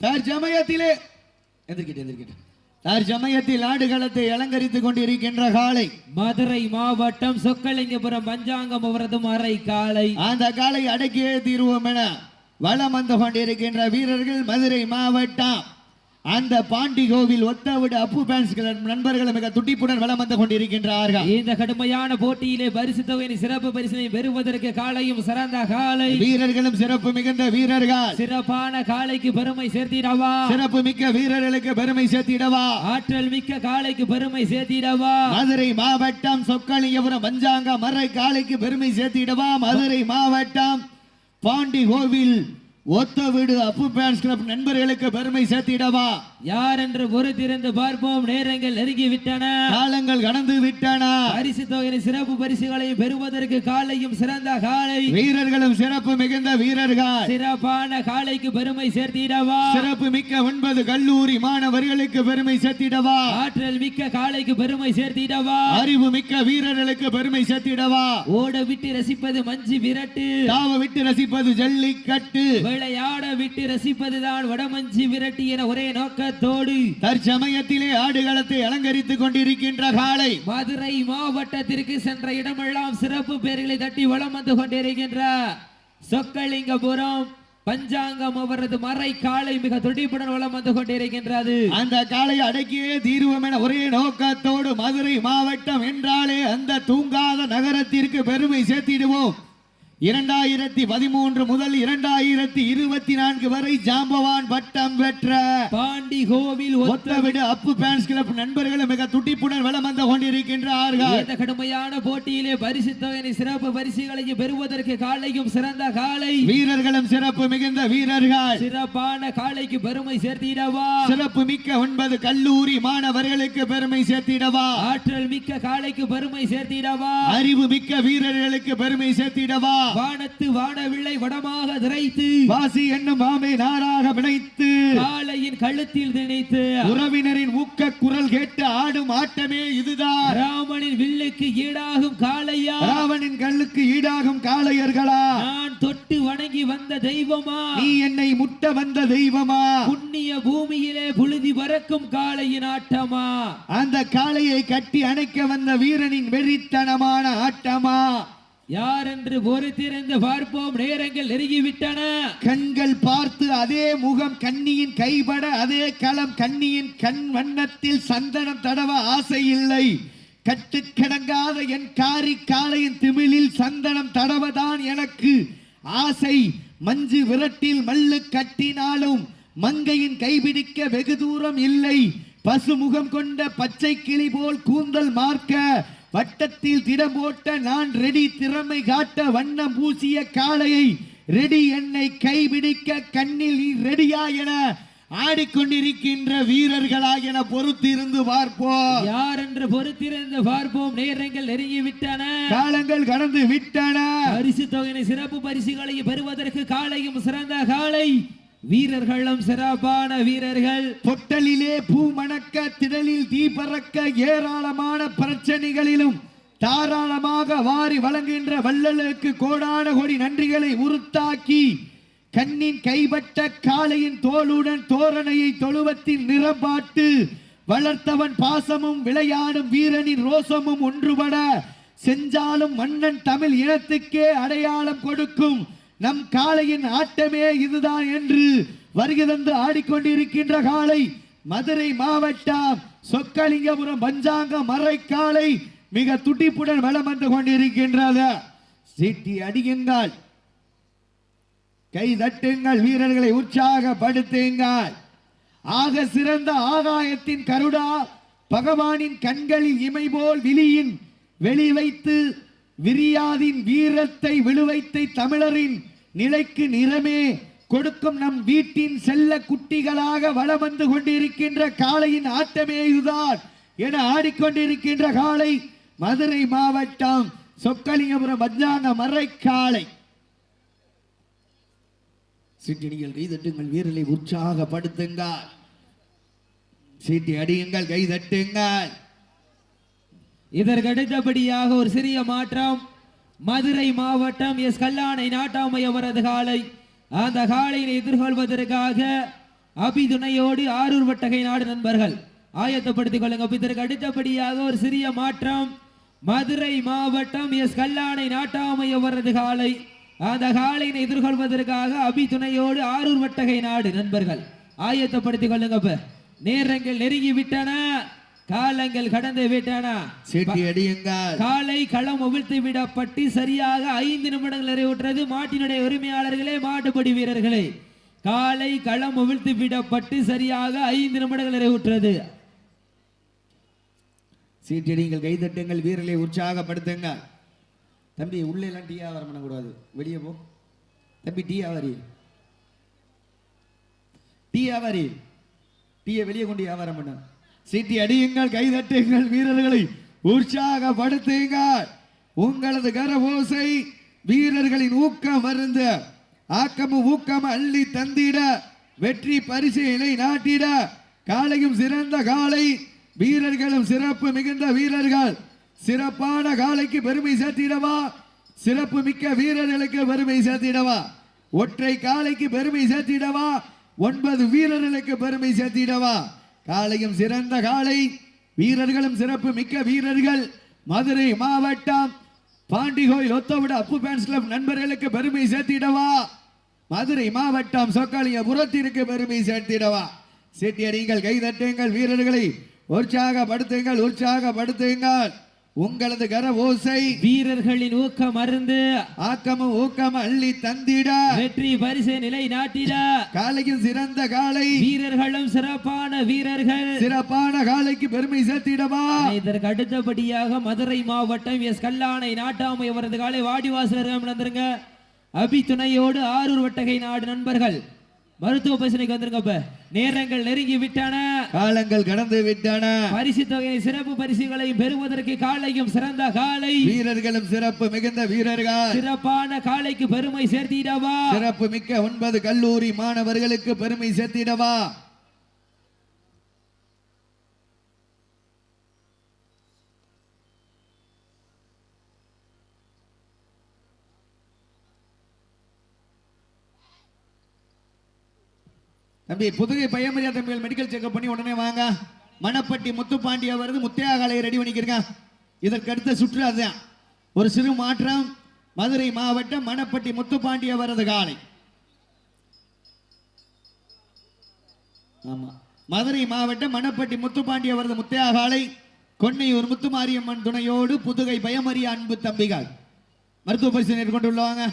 தற்சமயத்திலே எந்திரிக்கிட்டு எந்திரிக்கிட்டு தற்சமயத்தில் ஆடுகளத்தை அலங்கரித்துக் கொண்டிருக்கின்ற காலை மதுரை மாவட்டம் சொக்கலிங்கபுரம் பஞ்சாங்கம் அவரது மறை காலை அந்த காலை அடக்கியே தீர்வோம் என வலம் வந்து கொண்டிருக்கின்ற வீரர்கள் மதுரை மாவட்டம். அந்த பாண்டி கோவில் ஒத்தவிடு அப்பு பேன்ஸ் நண்பர்கள் மிக துடிப்புடன் வலம் வந்து கொண்டிருக்கின்றார்கள். இந்த கடுமையான போட்டியிலே பரிசு தொகையின் சிறப்பு பரிசினை பெறுவதற்கு காலையும் சிறந்த காலை. வீரர்களும் சிறப்பு மிகுந்த வீரர்கள். சிறப்பான காலைக்கு பெருமை சேர்த்திடவா? சிறப்பு மிக்க வீரர்களுக்கு பெருமை சேர்த்திடவா? ஆற்றல் மிக்க காலைக்கு பெருமை சேர்த்திடவா? மதுரை மாவட்டம் சொக்கலிங்கபுரம் பஞ்சாங்க மறை காலைக்கு பெருமை சேர்த்திடவா? மதுரை மாவட்டம் பாண்டி கோவில் ஒத்த வீடு அப்பு பேன்ஸ் கிளப் நண்பர்களுக்கு பெருமை சேர்த்திடவா? யார் என்று பொறுத்திருந்து பார்ப்போம். நேரங்கள் நெருங்கி விட்டன காலங்கள் கடந்து விட்டன. பரிசு தொகையின் சிறப்பு பரிசுகளையும் பெறுவதற்கு காலையும் சிறந்த காலை. வீரர்களும் சிறப்பு மிகுந்த வீரர்கள். சிறப்பான காலைக்கு பெருமை சேர்த்திடவா? சிறப்பு மிக்க ஒன்பது கல்லூரி மாணவர்களுக்கு பெருமை சேர்த்திடவா? ஆற்றல் மிக்க காலைக்கு பெருமை சேர்த்திடவா? அறிவு மிக்க வீரர்களுக்கு பெருமை சேர்த்திடவா? ஓட விட்டு ரசிப்பது மஞ்சு விரட்டு. தாவ விட்டு ரசிப்பது ஜல்லிக்கட்டு. விளையாட விட்டு ரசிப்பதுதான் வடமஞ்சி விரட்டு என ஒரே நோக்கத்தோடு தற்சமயத்திலே ஆடுகளத்தை அலங்கரித்துக் கொண்டிருக்கின்ற காலை மதுரை மாவட்டத்திற்கு சென்ற இடமெல்லாம் சிறப்பு பெயர்களை தட்டி வலம் வந்து கொண்டிருக்கின்ற சொக்கலிங்கபுரம் பஞ்சாங்கம் அவரது மறை காலை மிக துடிப்புடன் வலம் வந்து கொண்டிருக்கின்றது. அந்த காலை அடக்கியே தீர்வோம் என ஒரே நோக்கத்தோடு மதுரை மாவட்டம் என்றாலே அந்த தூங்காத நகரத்திற்கு பெருமை சேர்த்திடுவோம். இரண்டாயிரத்தி பதிமூன்று முதல் இரண்டாயிரத்தி இருபத்தி நான்கு வரை ஜாம்பவான் பட்டம் பெற்ற பாண்டி கோவில் ஒத்த ஒத்தவிடு அப்பு பேன்ஸ் கிளப் நண்பர்களும் மிக துடிப்புடன் வலம் வந்து கொண்டிருக்கின்றார்கள். இந்த கடுமையான போட்டியிலே பரிசு தொகையை சிறப்பு பரிசுகளையும் பெறுவதற்கு காலையும் சிறந்த காலை. வீரர்களும் சிறப்பு மிகுந்த வீரர்கள். சிறப்பான காலைக்கு பெருமை சேர்த்திடவா? சிறப்பு மிக்க ஒன்பது கல்லூரி மாணவர்களுக்கு பெருமை சேர்த்திடவா? ஆற்றல் மிக்க காலைக்கு பெருமை சேர்த்திடவா? அறிவு மிக்க வீரர்களுக்கு பெருமை சேர்த்திடவா? வானத்து வானவில்லை வடமாக திரைத்து வாசி என்னும் மாமை நாராக பிணைத்து காலையின் கழுத்தில் திணைத்து உறவினரின் ஊக்க குரல் கேட்டு ஆடும் ஆட்டமே இதுதான். ராமனின் வில்லுக்கு ஈடாகும் காளையா? ராவணின் கல்லுக்கு ஈடாகும் காளையர்களா? நான் தொட்டு வணங்கி வந்த தெய்வமா? நீ என்னை முட்ட வந்த தெய்வமா? புண்ணிய பூமியிலே புழுதி பறக்கும் காளையின் ஆட்டமா? அந்த காளையை கட்டி அணைக்க வந்த வீரனின் வெறித்தனமான ஆட்டமா? யார் என்று பொறுத்திருந்து பார்ப்போம். நேரங்கள் நெருங்கிவிட்டன. கண்கள் பார்த்து அதே முகம் கண்ணியின் கைபட அதே களம் கண்ணியின் கண் வண்ணத்தில் சந்தனம் தடவ ஆசை இல்லை கட்டுக்கிடங்காத என் காரி காளையின் திமிழில் சந்தனம் தடவதான் எனக்கு ஆசை. மஞ்சு விரட்டில் மல்லு கட்டினாலும் மங்கையின் கைபிடிக்க வெகு தூரம் இல்லை. பசுமுகம் கொண்ட பச்சை கிளி போல் கூந்தல் மார்க்க வட்டத்தில் திடம் போட்ட நான் ரெடி திறமை காட்ட வண்ணம் பூசிய காளையை ரெடி என்னை கைபிடிக்க கண்ணில் நீ ரெடியா என ஆடிக்கொண்டிருக்கின்ற வீரர்களா என பொறுத்திருந்து பார்ப்போம். யார் என்று பொறுத்திருந்து பார்ப்போம்? நேரங்கள் நெருங்கிவிட்டன. காலங்கள் கடந்து விட்டன. பரிசு தொகையினை சிறப்பு பரிசுகளையும் பெறுவதற்கு காலையும் சிறந்த காலை வீரர்களும் சிறப்பான வீரர்கள். பொட்டலிலே பூ மணக்க திடலில் தீ பறக்க ஏராளமான பிரச்சனைகளிலும் தாராளமாக வாரி வழங்குகின்ற வள்ளலுக்கு கோடான கோடி நன்றிகளை உருத்தாக்கி கண்ணின் கைப்பட்ட காளையின் தோளுடன் தோரணையை தொழுவத்தில் நிறப்பாட்டு வளர்த்தவன் பாசமும் விளையாடும் வீரனின் ரோசமும் ஒன்றுபட செஞ்சாலும் மன்னன் தமிழ் இனத்துக்கே அடையாளம் கொடுக்கும் நம் காளையின் ஆட்டமே இதுதான் என்று வருகை தந்து ஆடிக்கொண்டிருக்கின்ற காளை மதுரை மாவட்டம் சொக்கலிங்கபுரம் பஞ்சாங்க மறை காளை மிக துடிப்புடன் வளம் வந்து கொண்டிருக்கின்றது. சீட்டி அடியுங்கள். கை தட்டுங்கள் வீரர்களை உற்சாகப்படுத்துங்கள். ஆக சிறந்த ஆகாயத்தின் கருடா பகவானின் கண்களில் இமை போல் விழியின் வெளி வைத்து விரியாதின் வீரத்தை விழுவைத்தை தமிழரின் நிலைக்கு நிறமே கொடுக்கும் நம் வீட்டின் செல்ல குட்டிகளாக வலம் வந்து கொண்டிருக்கின்ற காளையின் ஆட்டமே இதுதான் என ஆடிக்கொண்டிருக்கின்ற காளை மதுரை மாவட்டம் சொக்கலிங்கபுரம் பஞ்சாங்க மறை காளை சிட்டினிகள் கைதட்டுங்கள் வீரலை உற்சாகப்படுத்துங்கள். சீட்டி அடியுங்கள் கைதட்டுங்கள். இதற்கு அடுத்தபடியாக ஒரு சிறிய மாற்றம். மதுரை மாவட்டம் எஸ். கல்லானை நாட்டாமை அவரது காலை. அந்த காலையை எதிர்கொள்வதற்காக அபிதுணையோடு ஆரூர் வட்டகை நாடு நண்பர்கள் ஆயத்தப்படுத்திக் கொள்ளுங்க. இதற்கு அடுத்தபடியாக ஒரு சிறிய மாற்றம். மதுரை மாவட்டம் எஸ். கல்லானை நாட்டாமை அவரது காலை. அந்த காலையினை எதிர்கொள்வதற்காக அபிதுணையோடு ஆரூர் வட்டகை நாடு நண்பர்கள் ஆயத்தப்படுத்திக் கொள்ளுங்க. நேரங்கள் நெருங்கி விட்டன காலங்கள் கடந்து விட்டன. சீட்டி அடியுங்கள். காலை களம் அவிழ்த்து விடப்பட்டு சரியாக ஐந்து நிமிடங்கள் நிறைவுற்றது. மாட்டினுடைய உரிமையாளர்களே மாட்டுப்படி வீரர்களே. காலை களம் அவிழ்த்து விடப்பட்டு சரியாக ஐந்து நிமிடங்கள் நிறைவுற்றது. சீட்டி அடியுங்கள். கைதட்டுங்கள் வீரர்களை உற்சாகப்படுத்துங்க தம்பி உள்ளே எல்லாம் டீ வியாபாரம் பண்ணக்கூடாது. வெளியே போ. தம்பி டீ வியாபாரி டீ வியாபாரி டீயை வெளியே கொண்டு வியாபாரம் பண்ண. சீட்டி அடியுங்கள் கைதட்டுங்கள் வீரர்களை உற்சாகப்படுத்துங்கள். உங்களது கரபோசை வீரர்களின் ஊக்கம் மருந்து ஆக்கமும் ஊக்கம் அள்ளி தந்திட வெற்றி பரிசையினை நாட்டிட காலையும் சிறந்த காலை வீரர்களும் சிறப்பு மிகுந்த வீரர்கள். சிறப்பான காலைக்கு பெருமை சேர்த்திடவா? சிறப்பு மிக்க வீரர்களுக்கு பெருமை சேர்த்திடவா? ஒற்றை காலைக்கு பெருமை சேர்த்திடவா? ஒன்பது வீரர்களுக்கு பெருமை சேர்த்திடவா? காலையும் சிறந்த காலை வீரர்களும் சிறப்பு மிக்க வீரர்கள். மதுரை மாவட்டம் பாண்டிகோயில் ஒத்தவிட அப்பு பேன்ஸ் கிளப் நண்பர்களுக்கு பெருமை சேர்த்திடவா? மதுரை மாவட்டம் சொக்காலியபுரத்திற்கு பெருமை சேர்த்திடவா? சீட்டியடிங்கள் கைதட்டுங்கள் வீரர்களை உற்சாகப்படுத்துங்கள் உற்சாகப்படுத்துங்கள். உங்களது கர ஓசை வீரர்களின் ஊக்கம் மருந்து ஆக்கமும் ஊக்கமும் அள்ளி தந்திட. வெற்றி பரிசு நிலை நாட்டிட. காலையும் சிறந்த காலை. வீரர்களும் சிறப்பான வீரர்கள். சிறப்பான காலைக்கு பெருமை சேர்த்திடவா. இதற்கு அடுத்தபடியாக மதுரை மாவட்டம் எஸ் கல்லானை நாட்டாமை அவரது காலை வாடிவாசலர் நடந்துருங்க. அபி துணையோடு ஆரூர் வட்டகை நாடு நண்பர்கள். மருத்துவ பரிசனைக்கு வந்துருங்க நேரங்கள் நெருங்கி விட்டன. காலங்கள் கடந்து விட்டன. பரிசு தொகை சிறப்பு பரிசுகளையும் பெறுவதற்கு காலையும் சிறந்த காலை. வீரர்களும் சிறப்பு மிகுந்த வீரர்கள். சிறப்பான காலைக்கு பெருமை சேர்த்திடவா. சிறப்பு மிக்க ஒன்பது கல்லூரி மாணவர்களுக்கு பெருமை சேர்த்திடவா. தம்பி புதுகை பையமரியா தம்பிகள் மெடிக்கல் செக்அப் பண்ணி உடனே வாங்க. மணப்பட்டி முத்துப்பாண்டியா வருது முத்தையாகாலையை ரெடி பண்ணிக்கிறங்க இதற்கு அடுத்த சுற்று அதுதான். ஒரு சிறு மாற்றம். மதுரை மாவட்டம் மணப்பட்டி முத்துப்பாண்டியா வரது காலை. ஆமா. மதுரை மாவட்டம் மணப்பட்டி முத்துப்பாண்டிய வரது முத்தையாகாலை கொன்னையூர் முத்துமாரியம்மன் துணையோடு புதுகை பயமறிய அன்பு தம்பிகள். மருத்துவ பரிசு மேற்கொண்டுள்ளவாங்க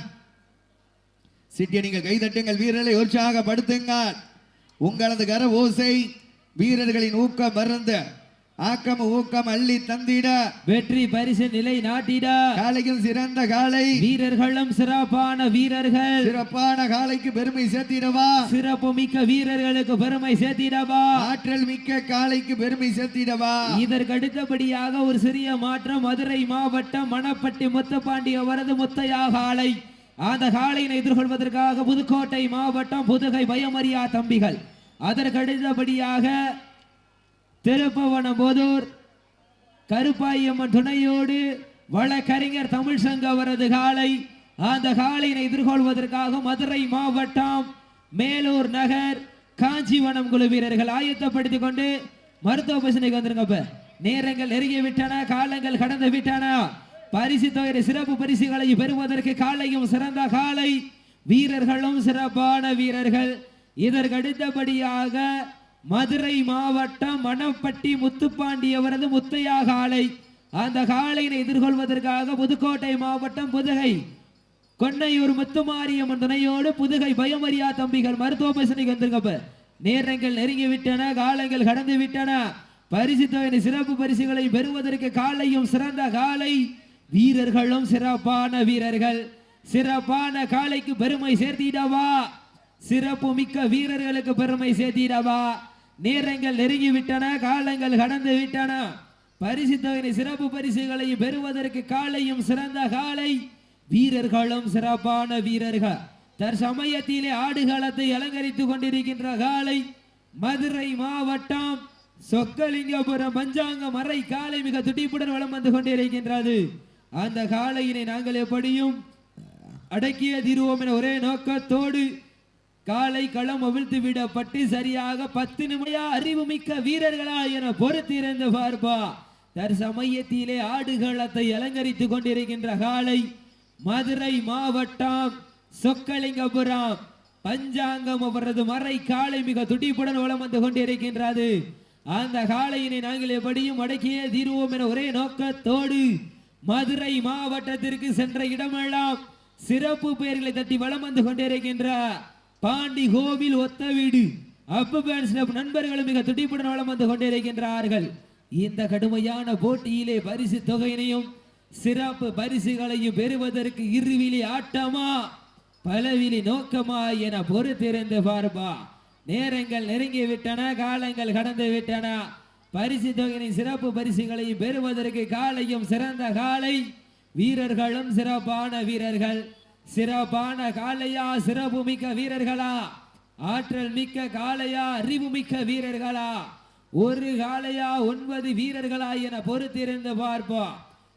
சிட்டியை நீங்கள் கைதட்டுங்கள். வீரர்களை உற்சாகப்படுத்துங்கள். உங்களது கர ஓசை வீரர்களின் ஊக்கம் மறந்து ஆக்கம் ஊக்கம் அள்ளி தந்திட வெற்றி பரிசு நிலை நாட்டிட. காலையும் சிறந்த காலை வீரர்களும் சிறப்பான வீரர்கள். சிறப்பான காலைக்கு பெருமை சேர்த்திடவா? சிறப்பு மிக்க வீரர்களுக்கு பெருமை சேர்த்திடவா? ஆற்றல் மிக்க காலைக்கு பெருமை சேர்த்திடவா? இதற்கு அடுத்தபடியாக ஒரு சிறிய மாற்றம் மதுரை மாவட்டம் மணப்பட்டி முத்தப்பாண்டி அவரது முத்தையாக ஆலை அந்த காலையினை எதிர்கொள்வதற்காக புதுக்கோட்டை மாவட்டம் புதுகை பயமறியா தம்பிகள். அதற்கு அடுத்தபடியாக கருப்பாயம்மன் துணையோடு வழக்கறிஞர் தமிழ் சங்க அவரது காலை அந்த காலையினை எதிர்கொள்வதற்காக மதுரை மாவட்டம் மேலூர் நகர் காஞ்சிவனம் குழு வீரர்கள் ஆயத்தப்படுத்திக் கொண்டு மருத்துவ பசனைக்கு வந்துருங்கப்ப நேரங்கள் நெருங்கி விட்டன காலங்கள் கடந்து விட்டன. பரிசு தொகை சிறப்பு பரிசுகளை பெறுவதற்கு காலையும் சிறந்த காலை. வீரர்களும் சிறப்பான வீரர்கள். இதற்கு அடுத்தபடியாக மதுரை மாவட்டம் மணப்பட்டி முத்துப்பாண்டி அவரது முத்தையா காலை அந்த காலையினை எதிர்கொள்வதற்காக புதுக்கோட்டை மாவட்டம் புதுகை. கொன்னையூர் முத்துமாரியம்மன் துணையோடு புதுகை பயமரியா தம்பிகள் மருத்துவ பரிசனைக்கு வந்திருக்கப்ப. நேரங்கள் நெருங்கி விட்டன காலங்கள் கடந்து விட்டன பரிசு தொகை சிறப்பு பரிசுகளை பெறுவதற்கு காலையும் சிறந்த காலை வீரர்களும் சிறப்பான வீரர்கள். சிறப்பான காலைக்கு பெருமை சேர்த்திடவா? சிறப்பு மிக்க வீரர்களுக்கு பெருமை சேர்த்திடவா? நேரங்கள் நெருங்கி விட்டன காலங்கள் கடந்து விட்டன. பரிசு சிறப்பு பரிசுகளை பெறுவதற்கு காலையும் சிறந்த காலை. வீரர்களும் சிறப்பான வீரர்கள். தற்சமயத்திலே ஆடுகளத்தை அலங்கரித்துக் கொண்டிருக்கின்ற காலை. மதுரை மாவட்டம் சொக்கலிங்கபுரம் பஞ்சாங்க மறை காலை மிக துடிப்புடன் வளம் வந்து கொண்டிருக்கின்றது. அந்த காலையினை நாங்கள் எப்படியும் அடக்கிய தீருவோம் என ஒரே நோக்கத்தோடு காலை களம் அவிழ்த்து விடப்பட்டு சரியாக பத்து நிமிட அறிவுமிக்க வீரர்களா என பொறுத்திருந்து பார்ப்பா. தற்சமயத்திலே ஆடுகளத்தை அலங்கரித்துக் கொண்டிருக்கின்ற காலை மதுரை மாவட்டம் சொக்கலிங்கபுரம். பஞ்சாங்கம் அவரது மறை காலை மிக துடிப்புடன் வளம் வந்து கொண்டிருக்கின்றது. அந்த காளையினை நாங்கள் எப்படியும் அடக்கியே தீர்வோம் என ஒரே நோக்கத்தோடு மதுரை மாவட்டத்திற்கு சென்ற இடமெல்லாம் சிறப்பு பெயர்களை தட்டி வலம் வந்து கொண்டிருக்கின்ற பாண்டி கோவில் ஒத்த வீடு. அப்பு பேன்ஸ் கிளப் நண்பர்களும் மிக துடிப்புடன் வளம் வந்து கொண்டிருக்கின்றார்கள். இந்த கடுமையான போட்டியிலே பரிசு தொகையினையும் சிறப்பு பரிசுகளையும் பெறுவதற்கு இருவிழி ஆட்டமா பலவிழி நோக்கமா என பொறுத்திருந்து பார்ப்பா. நேரங்கள் நெருங்கி விட்டன காலங்கள் கடந்து விட்டன. பரிசு தொகையின் சிறப்பு பரிசுகளையும் பெறுவதற்கு காலையும் சிறந்த காலை. வீரர்களும் சிறப்பான வீரர்கள். சிறப்பான காளையா சிறப்பு மிக்க வீரர்களா? ஆற்றல் மிக்க காளையா அறிவு மிக்க வீரர்களா? ஒரு காளையா ஒன்பது வீரர்களா என பொறுத்திருந்து பார்ப்போம்.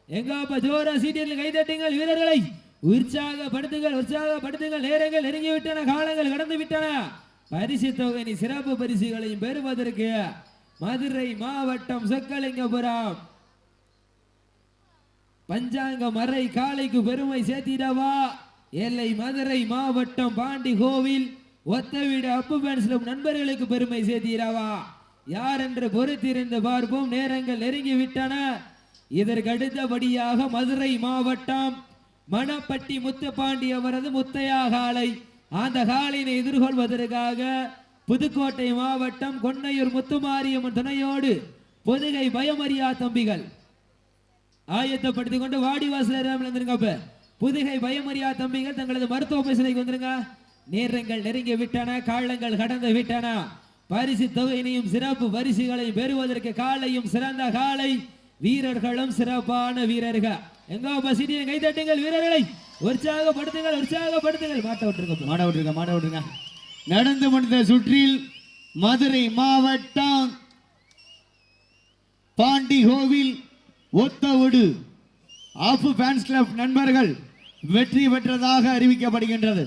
எங்கப்ப ஜோர சீட்டில் கைதட்டுங்கள் வீரர்களை. உற்சாகப்படுத்துங்கள் உற்சாகப்படுத்துங்கள். நேரங்கள் நெருங்கி விட்டன காலங்கள் கடந்து விட்டன பரிசு தொகை சிறப்பு பரிசுகளையும் பெறுவதற்கு மதுரை மாவட்டம் சொக்கலிங்கபுரம். பஞ்சாங்க மறை காளைக்கு பெருமை சேர்த்திடவா? எல்லை மதுரை மாவட்டம் பாண்டி கோவில் ஒத்தவீடு அப்பு பேன்ஸ்லம் நண்பர்களுக்கு பெருமை சேர்த்தீராவா? யார் என்று பொறுத்திருந்து பார்ப்போம். நேரங்கள் நெருங்கி விட்டன இதற்கு அடுத்தபடியாக மதுரை மாவட்டம் மணப்பட்டி முத்துப்பாண்டி அவரது முத்தையா காலை அந்த காலினை எதிர்கொள்வதற்காக புதுக்கோட்டை மாவட்டம் கொன்னையூர் முத்துமாரியம்மன் துணையோடு பொதுகை பயமறியா தம்பிகள். ஆயத்தப்படுத்திக் கொண்டு வாடிவாசல் இருந்திருக்கப்ப புதுகை பயமறியா தம்பிகள் தங்களது மருத்துவ பரிசனைக்கு வந்துருங்க நேரங்கள் நெருங்கி விட்டன காலங்கள் கடந்து விட்டன. பரிசு தொகையினையும் சிறப்பு பரிசுகளையும் பெறுவதற்கு காலையும் சிறந்த காலை. வீரர்களும் சிறப்பான வீரர்கள். எங்கோ பசிட்டியை கைதட்டுங்கள் வீரர்களை. உற்சாகப்படுத்துங்கள் உற்சாகப்படுத்துங்கள். மாட்ட விட்டுருங்க மாட விட்டுருங்க மாட விட்டுருங்க. நடந்து முடிந்த சுற்றில் மதுரை மாவட்டம் பாண்டி கோவில் ஒத்தவுடு. ஆஃப் ஃபேன்ஸ் கிளப் நண்பர்கள் வெற்றி பெற்றதாக அறிவிக்கப்படுகின்றது.